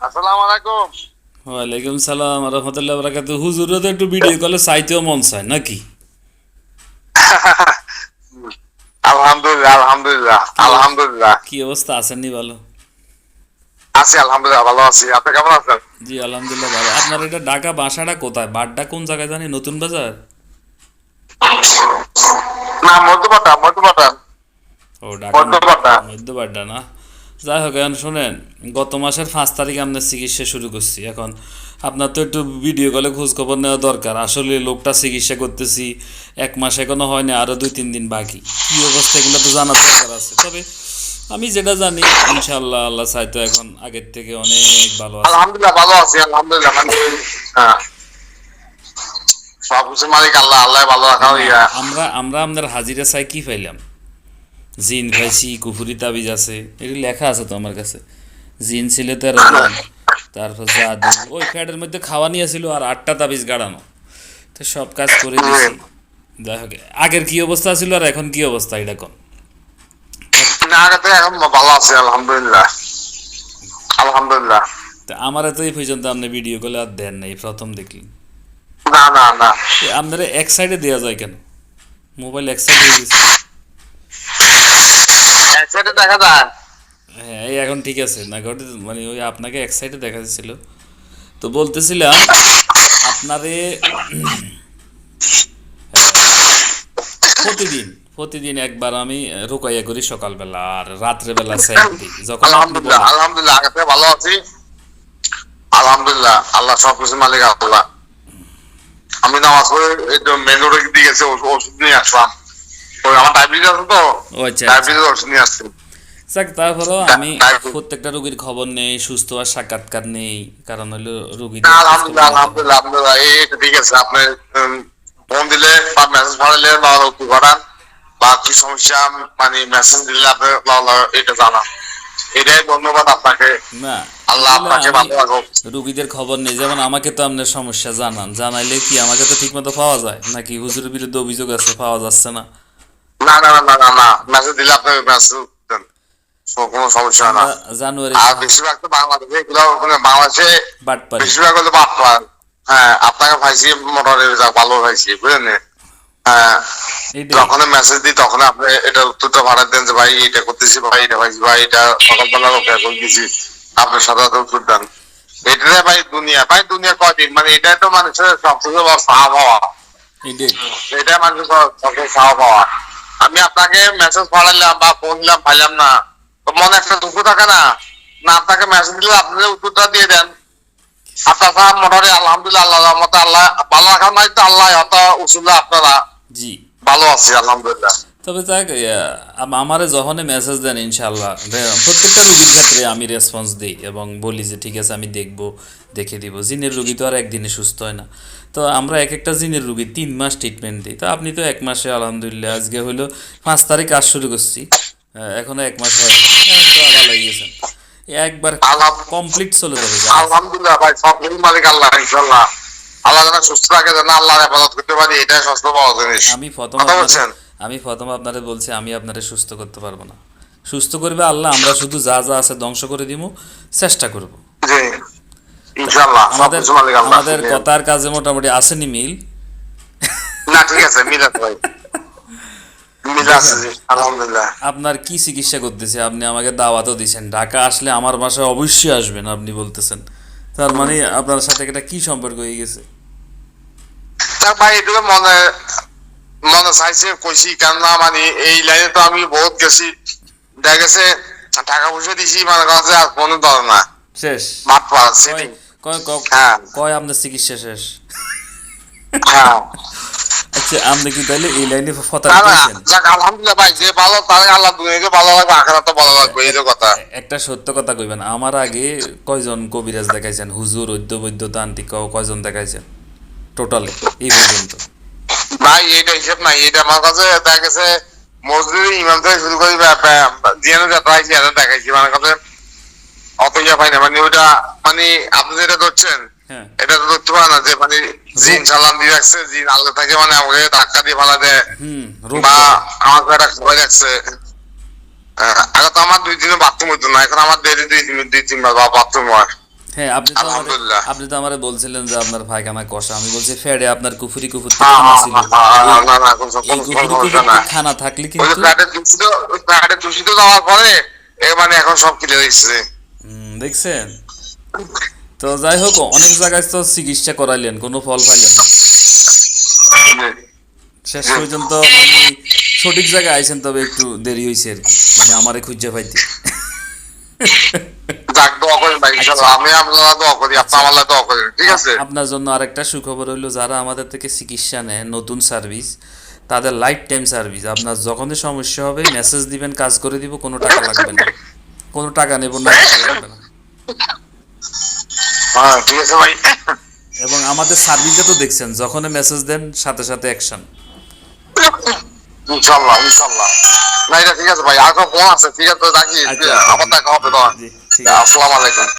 আসসালামু আলাইকুম। ওয়ালাইকুম সালাম রহমতুল্লাহ বরাকাতু হুজুরও তো একটু ভিডিও কলে চাইতেও মন চায় নাকি? আলহামদুলিল্লাহ আলহামদুলিল্লাহ আলহামদুলিল্লাহ। কি অবস্থা আছেননি ভালো আছি আলহামদুলিল্লাহ ভালো আছি। আপনি কেমন আছেন? জি আলহামদুলিল্লাহ ভালো। আপনার এটা ঢাকা বাসাটা কোথায়? বাড্ডা কোন জায়গায় জানি নতুন বাজার? না মধ্যপাটা মধ্যপাটা ও ঢাকা মধ্যপাটা মধ্য বাড্ডা না? যাই হোক এখন শোনেন গত মাসের পাঁচ তারিখে আপনার চিকিৎসা শুরু করছি। এখন আপনার তো একটু ভিডিও কলে খোঁজ খবর নেওয়া দরকার। আসলে লোকটা চিকিৎসা করতেছি এক মাস এখনও হয়নি আরও দুই তিন দিন বাকি। কি অবস্থা এগুলো তো জানার দরকার আছে। তবে আমি যেটা জানি ইনশাল্লাহ আল্লাহ চাইতো এখন আগের থেকে অনেক ভালো আছে। আলহামদুলিল্লাহ ভালো আছি আলহামদুলিল্লাহ মানে, হ্যাঁ। সব কিছু মালিক আল্লাহ আল্লাহ ভালো রাখা আমরা আমরা আপনার হাজিরা চাই কি পাইলাম? জিন খাইছি কুফুরি তাবিজ আছে এটি লেখা আছে তো আমার কাছে। জিন ছিল তেরো জন তারপর জাদু ওই ফ্যাটের মধ্যে খাওয়া নিয়ে ছিল আর আটটা তাবিজ গাড়ানো। তো সব কাজ করে দিয়েছি যাই হোক আগের কি অবস্থা ছিল আর এখন কি অবস্থা এটা কোন? ভালো আছি আলহামদুলিল্লাহ। আলহামদুলিল্লাহ। তা আমার তো এই পর্যন্ত আপনি ভিডিও কলে আর দেন নাই প্রথম দেখলি না না না। আপনারা এক সাইডে দেওয়া যায় কেন? মোবাইল এক সাইডে দেখা যায়। হ্যাঁ এই এখন ঠিক আছে। না ঘটে মানে ওই আপনাকে এক সাইডে দেখা যাচ্ছিল। তো বলতেছিলাম আপনারে প্রতিদিন প্রতিদিন একবার আমি রুকাইয়া করি সকালবেলা আর রাত্রেবেলা সাইড দিই। যখন আলহামদুলিল্লাহ। আলহামদুলিল্লাহ থেকে ভালো আছি। আলহামদুলিল্লাহ আল্লাহ সব কিছু মালিক আল্লাহ। আমি নামাজ পড়ে একটু মেন রোডে দিয়ে গেছে ওষুধ নিয়ে আসলাম। আমার ডায়াবেটিস আছে তো ও আচ্ছা আচ্ছা। ডায়াবেটিস ওষুধ নিয়ে আসছি। যাক তারপরেও আমি প্রত্যেকটা রোগীর খবর নেই সুস্থ আর সাক্ষাৎকার নেই কারণ হলো রোগী আলহামদুলিল্লাহ আলহামদুলিল্লাহ আলহামদুলিল্লাহ এই এই ঠিক আছে আপনি ফোন দিলে বা মেসেজ পাঠালে বা কি করান বা কি সমস্যা মানে মেসেজ দিলে আপনি ল- ল- এটা জানান। এটাই ধন্যবাদ আপনাকে। না আল্লাহ আপনাকে ভালো রাখুক। রুগীদের খবর নেই যেমন আমাকে তো আপনার সমস্যা জানান জানাইলে কি আমাকে তো ঠিকমতো পাওয়া যায়? নাকি হুজুরের বিরুদ্ধে অভিযোগ আছে পাওয়া যাচ্ছে না? না না না না না মেসেজ দিলে আপনি মেসেজ দেন। কোনো সমস্যা না। জানুয়ারি আর বেশিরভাগ তো বাংলাদেশে এগুলো ওখানে বাংলাদেশে বেশিরভাগ হলো বাটপার। হ্যাঁ আপনাকে পাইছি মোটরে ভালো পাইছি বুঝলেন হ্যাঁ যখন মেসেজ দিই তখন আপনি এটা উত্তরটা ভাড়া দেন যে ভাই এটা করতেছি ভাই এটা পাইছি ভাই এটা সকালবেলা অপেক্ষা করে দিছি। আপনি সাথে উত্তর দেন। এটাই ভাই দুনিয়া ভাই দুনিয়া কয়দিন? মানে এটাই তো মানুষের সবথেকে বড় হওয়া এইটাই। এটাই মানুষের সবথেকে সাহাব হওয়া আমি আপনাকে মেসেজ পাঠালাম বা ফোন দিলাম পাইলাম না। তো মনে একটা দুঃখ থাকে না? না আপনাকে মেসেজ দিলে আপনি উত্তরটা দিয়ে দেন। আপনার সাহেব মোটামুটি আলহামদুলিল্লাহ আল্লাহ রহমতে আল্লাহ ভালো রাখার মানে তো আল্লাহ হত উসুল্লাহ আপনারা। জি। ভালো আছি আলহামদুলিল্লাহ। তবে যাক আমার যখন মেসেজ দেন ইনশাল্লাহ প্রত্যেকটা রুগীর ক্ষেত্রে আমি রেসপন্স দিই এবং বলি যে ঠিক আছে আমি দেখব দেখে দিব। জিনের রুগী তো আর একদিনে সুস্থ হয় না। তো আমরা এক একটা জিনের রুগী তিন মাস ট্রিটমেন্ট দিই। তো আপনি তো এক মাসে আলহামদুলিল্লাহ আজকে হলো পাঁচ তারিখ কাজ শুরু করছি। হ্যাঁ, এখনও এক মাস হয় তো ভালো হয়ে গেছেন একবার কমপ্লিট চলে যাবে আলহামদুলিল্লাহ ভাই সব মালিক আল্লাহ ইনশাল্লাহ আল্লাহ যেন সুস্থ থাকে যেন আল্লাহর হেফাজত করতে পারি এটাই সুস্থ পাওয়া জিনিস। আমি প্রথম আমি প্রথম আপনারে বলছি আমি আপনারে সুস্থ করতে পারব না। সুস্থ করবে আল্লাহ আমরা শুধু যা যা আছে ধ্বংস করে দিব চেষ্টা করব। আমাদের আমাদের কথার কাজে মোটামুটি আসেনি মিল। না ঠিক আছে মিল ভাই। আপনার কি চিকিৎসা করতেছে? আপনি আমাকে দাওয়াতও দিয়েছেন ঢাকা আসলে আমার বাসায় অবশ্যই আসবেন আপনি বলতেছেন। তার মানে আপনার সাথে একটা কি সম্পর্ক হয়ে গেছে? তা ভাই এটুকু মনে চাইছে কইছি কেননা মানে এই লাইনে তো আমি বহুত গেছি। দেখা গেছে টাকা পয়সা দিছি মানে কাছে আর কোনো দর না শেষ। মাঠ কয় সিটি কয় হ্যাঁ। কয় আপনার চিকিৎসা শেষ। হ্যাঁ। আচ্ছা আপনি কি তাহলে এই লাইনে ফতা না না যাক আলহামদুলিল্লাহ ভাই যে ভালো তারে আল্লাহ দুনিয়াকে ভালো লাগবে আখেরা তো ভালো লাগবে এই কথা। একটা সত্য কথা কইবেন আমার আগে কয়জন কবিরাজ দেখাইছেন? হুজুর ঐদ্য বৈদ্য তান্ত্রিক কয়জন দেখাইছেন? টোটালি এই পর্যন্ত। ভাই এটা হিসেব নাই এটা আমার কাছে দেখা গেছে মসজিদে ইমাম থেকে শুরু করি জিয়ানো যাত্রা আইসি এটা দেখাইছি মানে কাছে অত ইয়া পাই না মানে ওইটা মানে আপনি যেটা ধরছেন হ্যাঁ। এটা তো ধরতে পারে না যে মানে জিন সালাম দিয়ে রাখছে জিন আল্লাহ থাকে মানে আমাকে ধাক্কা দিয়ে ফালা দেয় বা আমাকে একটা খাবার রাখছে। আগে তো আমার দুই দিনে বাথরুম হইতো না এখন আমার দেরি দুই দিন দুই তিনবার বাথরুম হয়। হ্যাঁ আপনি তো আলহামদুলিল্লাহ। আপনি তো আমারে বলছিলেন যে আপনার পায়খানা কষা। আমি বলছি ফেডে আপনার কুফুরি কুফুরি খানা ছিল। এই- কুফুরি খানা থাকলে কিন্তু দূষিত যাওয়ার পরে এ মানে এখন সব ক্লিয়ার হয়েছে দেখছেন? তো যাই হোক অনেক জায়গায় তো চিকিৎসা করাইলেন কোনো ফল পাইলেন না। শেষ পর্যন্ত মানে সঠিক জায়গায় আইছেন তবে একটু দেরি হয়েছে আর কি। মানে আমারে খুঁজে পাইতে। যাক দোয়া করেন ভাই ইনশাল্লাহ। আমি আপনারা দোয়া করি আপনি আমার দোয়া করেন ঠিক আছে? আপনার জন্য আরেকটা সুখবর যারা আমাদের থেকে চিকিৎসা নেয় নতুন সার্ভিস তাদের লাইফ টাইম সার্ভিস আপনার যখনই সমস্যা হবে মেসেজ দিবেন কাজ করে দিব কোনো টাকা লাগবে না। কোনো টাকা নেব না লাগবে না। হ্যাঁ ঠিক আছে ভাই। এবং আমাদের সার্ভিসে তো দেখছেন যখনই মেসেজ দেন সাথে সাথে অ্যাকশন না এটা ঠিক আছে ভাই আর ফোন আছে ঠিক আছে রাখি। আচ্ছা। আবার দেখা হবে তো ঠিক আছে আসসালামু আলাইকুম।